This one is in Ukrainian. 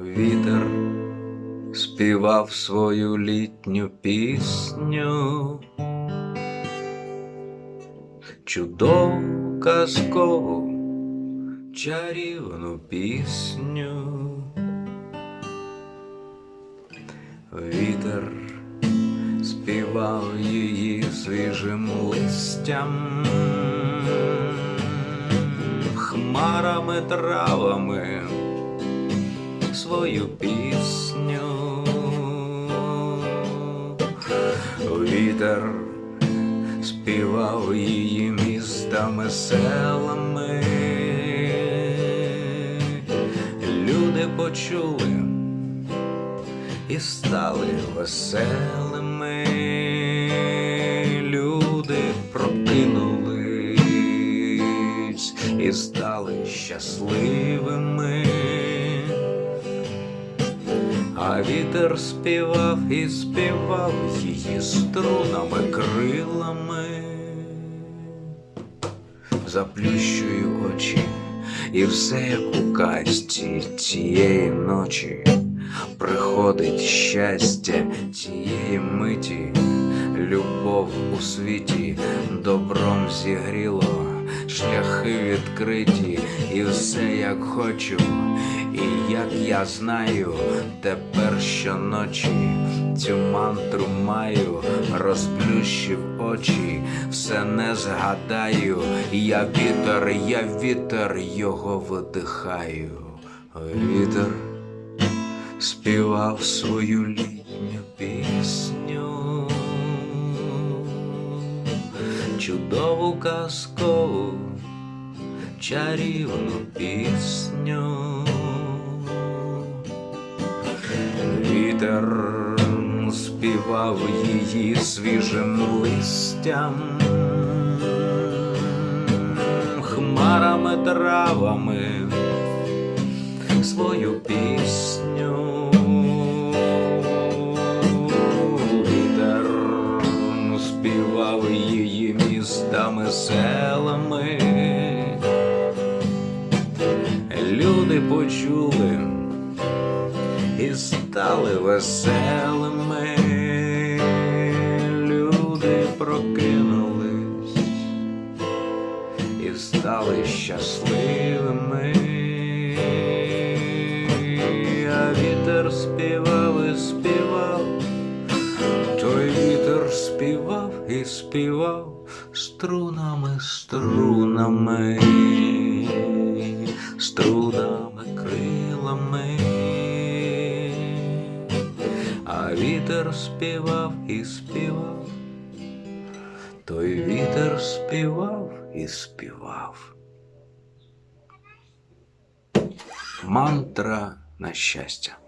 Вітер співав свою літню пісню, чудову казкову чарівну пісню. Вітер співав її свіжим листям, хмарами, травами свою пісню. Вітер співав її містами, селами. Люди почули і стали веселими. Люди прокинулись і стали щасливими. А вітер співав і співав її струнами крилами. Заплющую очі, і все як у казці цієї ночі. Приходить щастя цієї миті, любов у світі добром зігріло, шляхи відкриті, і все як хочу, і як я знаю, тепер щоночі цю мантру маю, розплющив очі, все не згадаю. Я вітер, я вітер, його видихаю. Вітер співав свою літню пісню, чудову казкову, чарівну пісню. Вітер співав її свіжим листям, хмарами, травами свою пісню. Співав її містами, селами. Люди почули і стали веселими. Люди прокинулись і стали щасливими. А вітер співав і співав, і співав струнами, струнами, струнами, крилами. А вітер співав і співав, той вітер співав і співав. Мантра на щастя.